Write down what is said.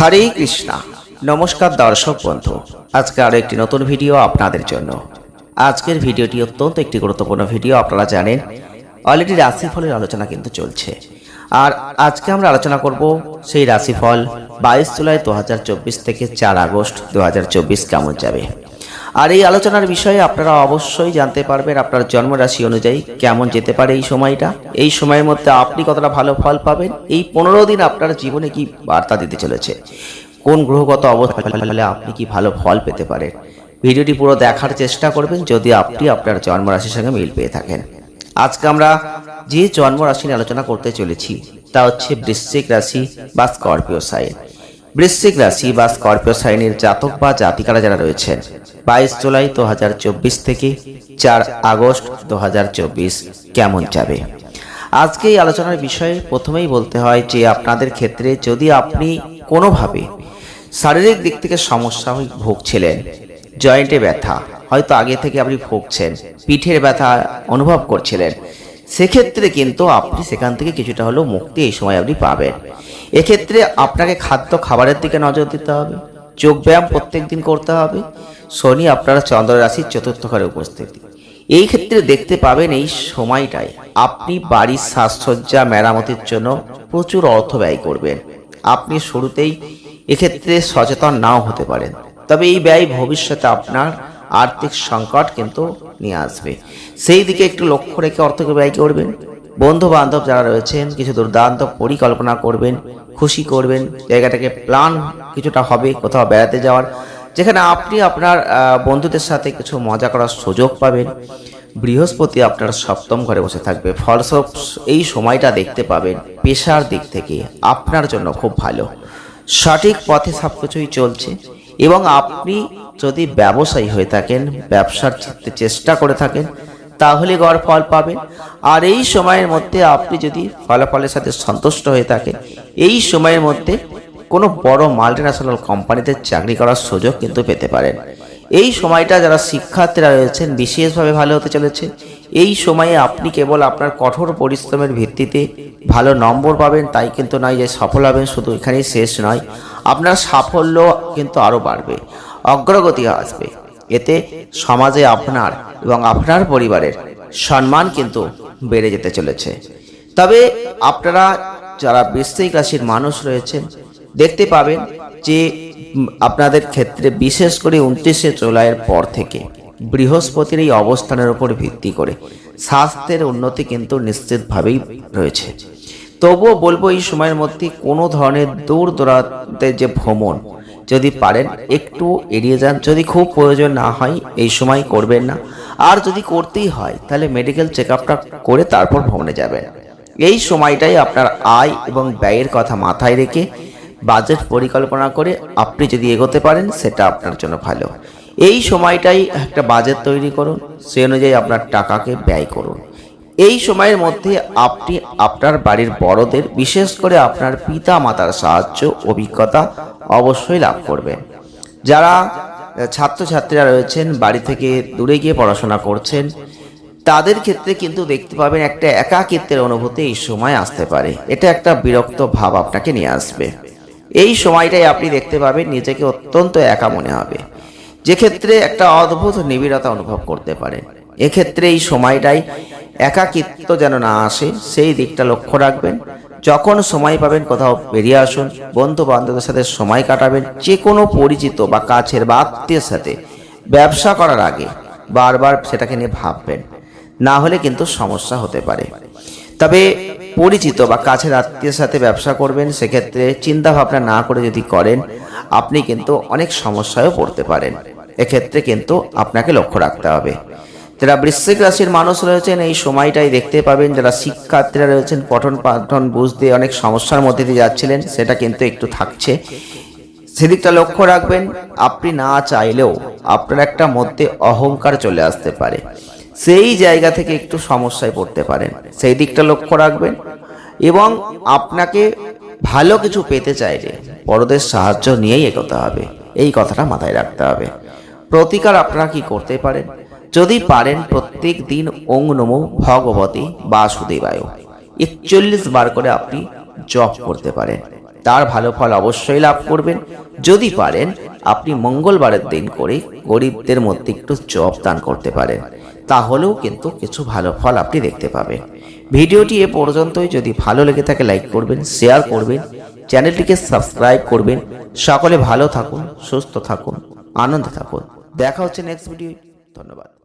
হরে কৃষ্ণা। নমস্কার দর্শক বন্ধু, আজকে আরও একটি নতুন ভিডিও আপনাদের জন্য। আজকের ভিডিওটি অত্যন্ত একটি গুরুত্বপূর্ণ ভিডিও, আপনারা জানেন অলরেডি রাশিফলের আলোচনা কিন্তু চলছে। আর আজকে আমরা আলোচনা করব সেই রাশিফল বাইশ জুলাই দু হাজার চব্বিশ থেকে চার আগস্ট দু হাজার চব্বিশ কেমন যাবে। আর এই আলোচনার বিষয়ে আপনারা অবশ্যই জানতে পারবেন আপনার জন্মরাশি অনুযায়ী কেমন যেতে পারে এই সময়টা। এই সময়ের মধ্যে আপনি কতটা ভালো ফল পাবেন। এই পনেরো দিন আপনার জীবনে কি বার্তা দিতে চলেছে? কোন গ্রহগত অবস্থা হলে আপনি কি ভালো ফল পেতে পারেন? ভিডিওটি পুরো দেখার চেষ্টা করবেন যদি আপনি আপনার জন্মরাশির সঙ্গে মিল পেয়ে থাকেন। আজকে আমরা যে জন্মরাশি নিয়ে আলোচনা করতে চলেছি, তা হচ্ছে বৃশ্চিক রাশি বা স্করপিও সাইন। বৃশ্চিক রাশি বা স্করপিও সাইনের জাতক বা জাতিকারা যারা রয়েছেন বাইশ জুলাই দু হাজার চব্বিশ থেকে চার আগস্ট দু হাজার চব্বিশ কেমন যাবে? আজকে এই আলোচনার বিষয়ে প্রথমেই বলতে হয় যে আপনাদের ক্ষেত্রে যদি আপনি কোনোভাবে শারীরিক দিক থেকে সমস্যা ভুগছিলেন, জয়েন্টে ব্যথা, হয়তো আগে থেকে আপনি ভুগছেন, পিঠের ব্যথা অনুভব করছিলেন, সেক্ষেত্রে কিন্তু আপনি সেখান থেকে কিছুটা হলেও মুক্তি এই সময় আপনি পাবেন। এক্ষেত্রে আপনাকে খাদ্য খাবারের দিকে নজর দিতে হবে। যোগ ব্যায়াম প্রত্যেক দিন করতে হবে। শনি আপনারা চন্দ্র রাশির চতুর্থ ঘরে উপস্থিতি। এই ক্ষেত্রে দেখতে পাবেন এই সময়টায় আপনি বাড়ির সাজসজ্জা, মেরামতির জন্য প্রচুর অর্থ ব্যয় করবেন। আপনি শুরুতেই এক্ষেত্রে সচেতন নাও হতে পারেন। তবে এই ব্যয় ভবিষ্যতে আপনার আর্থিক সংকট কিন্তু নিয়ে আসবে। সেই দিকে একটু লক্ষ্য রেখে অর্থকে ব্যয় করবেন। বন্ধু বান্ধব যারা রয়েছেন, কিছু দুর্দান্ত পরিকল্পনা করবেন, খুশি করবেন, জায়গাটাকে প্ল্যান কিছুটা হবে, কোথাও বেড়াতে যাওয়ার। যেখানে আপনি আপনার বন্ধুদের সাথে কিছু মজা করার সুযোগ পাবেন। বৃহস্পতি আপনার সপ্তম ঘরে বসে থাকবে। ফলস্বরূপ এই সময়টা দেখতে পাবেন পেশার দিক থেকে আপনার জন্য খুব ভালো। সঠিক পথে সব কিছুই চলছে এবং আপনি যদি ব্যবসায়ী হয়ে থাকেন, ব্যবসার চেষ্টা করে থাকেন তাহলে গড় ফল পাবেন। আর এই সময়ের মধ্যে আপনি যদি ফলাফলের সাথে সন্তুষ্ট হয়ে থাকেন, এই সময়ের মধ্যে কোনো বড় মাল্টিন্যাশনাল কোম্পানিতে চাকরি করার সুযোগ কিন্তু পেতে পারেন। এই সময়টা যারা শিক্ষার্থীরা রয়েছেন, বিশেষভাবে ভালো হতে চলেছে। এই সময়ে আপনি কেবল আপনার কঠোর পরিশ্রমের ভিত্তিতে ভালো নম্বর পাবেন, তাই কিন্তু নয় যে সফল হবেন, শুধু এখানেই শেষ নয়। আপনার সাফল্য কিন্তু আরও বাড়বে অগ্রগতি আসবে। এতে সমাজে আপনার এবং আপনার পরিবারের সম্মান কিন্তু বেড়ে যেতে চলেছে। তবে আপনারা যারা বৃশ্চিক রাশির মানুষ রয়েছেন, দেখতে পাবেন যে আপনাদের ক্ষেত্রে বিশেষ করে উনত্রিশে জুলাইয়ের পর থেকে বৃহস্পতির এই অবস্থানের উপর ভিত্তি করে স্বাস্থ্যের উন্নতি কিন্তু নিশ্চিতভাবেই রয়েছে। তবুও বলব এই সময়ের মধ্যে কোনো ধরনের দূর দূরান্তের যে ভ্রমণ যদি পারেন, একটু এড়িয়ে যান। যদি খুব প্রয়োজন না হয়, এই সময় করবেন না। আর যদি করতেই হয়, তাহলে মেডিকেল চেক আপটা করে তারপর ভ্রমণে যাবেন। এই সময়টাই আপনার আয় এবং ব্যয়ের কথা মাথায় রেখে বাজেট পরিকল্পনা করে আপনি যদি এগোতে পারেন, সেটা আপনার জন্য ভালো। এই সময়টাই একটা বাজেট তৈরি করুন। সেই অনুযায়ী আপনার টাকাকে ব্যয় করুন। এই সময়ের মধ্যে আপনি আপনার বাড়ির বড়দের, বিশেষ করে আপনার পিতা মাতার সাহায্য, অভিজ্ঞতা অবশ্যই লাভ করবেন। যারা ছাত্রছাত্রীরা রয়েছেন, বাড়ি থেকে দূরে গিয়ে পড়াশোনা করছেন, তাদের ক্ষেত্রে কিন্তু দেখতে পাবেন একটা একাকিত্বের অনুভূতি এই সময় আসতে পারে। এটা একটা বিরক্ত ভাব আপনাকে নিয়ে আসবে। এই সময়টাই আপনি দেখতে পাবেন, নিজেকে অত্যন্ত একা মনে হবে। যে ক্ষেত্রে একটা অদ্ভুত নিবিড়তা অনুভব করতে পারেন। এক্ষেত্রে এই সময়টাই একাকিত্ব যেন না আসে, সেই দিকটা লক্ষ্য রাখবেন। যখন সময় পাবেন কোথাও বেরিয়ে আসুন বন্ধু বান্ধবের সাথে সময় কাটাবেন যে কোনো পরিচিত বা কাছের বা আত্মীয়ের সাথে। ব্যবসা করার আগে বারবার সেটাকে নিয়ে ভাববেন, না হলে কিন্তু সমস্যা হতে পারে। তবে পরিচিত বা কাছের আত্মীয়ের সাথে ব্যবসা করবেন, সেক্ষেত্রে চিন্তা ভাবনা না করে যদি করেন, আপনি কিন্তু অনেক সমস্যায়ও পড়তে পারেন। এক্ষেত্রে কিন্তু আপনাকে লক্ষ্য রাখতে হবে। যারা বৃশ্চিক রাশির মানুষ রয়েছেন, এই সময়টাই দেখতে পাবেন যারা শিক্ষার্থীরা রয়েছেন, পঠন পাঠন বুঝতে অনেক সমস্যার মধ্যে দিয়ে যাচ্ছিলেন, সেটা কিন্তু একটু থাকছে। সেদিকটা লক্ষ্য রাখবেন, আপনি না চাইলেও আপনার একটা মধ্যে অহংকার চলে আসতে পারে। সেই জায়গা থেকে একটু সমস্যায় পড়তে পারেন। সেই দিকটা লক্ষ্য রাখবেন এবং আপনাকে ভালো কিছু পেতে চাইলে বড়দের সাহায্য নিয়েই এগোতে হবে। এই কথাটা মাথায় রাখতে হবে। প্রতিকার আপনারা কি করতে পারেন? যদি পারেন প্রত্যেক দিন ওং নমো ভগবতী বাসুদেবায়। একচল্লিশ বার করে আপনি জপ করতে পারেন। তার ভালো ফল অবশ্যই লাভ করবেন। যদি পারেন, আপনি মঙ্গলবারের দিন করে গরিবদের মধ্যে একটু জব দান করতে পারেন। তাহলেও কিন্তু কিছু ভালো ফল আপনি দেখতে পাবেন। ভিডিওটি এ পর্যন্তই। যদি ভালো লেগে থাকে, লাইক করবেন, শেয়ার করবেন, চ্যানেলটিকে সাবস্ক্রাইব করবেন। সকলে ভালো থাকুন, সুস্থ থাকুন, আনন্দে থাকুন। দেখা হচ্ছে নেক্সট ভিডিও ধন্যবাদ।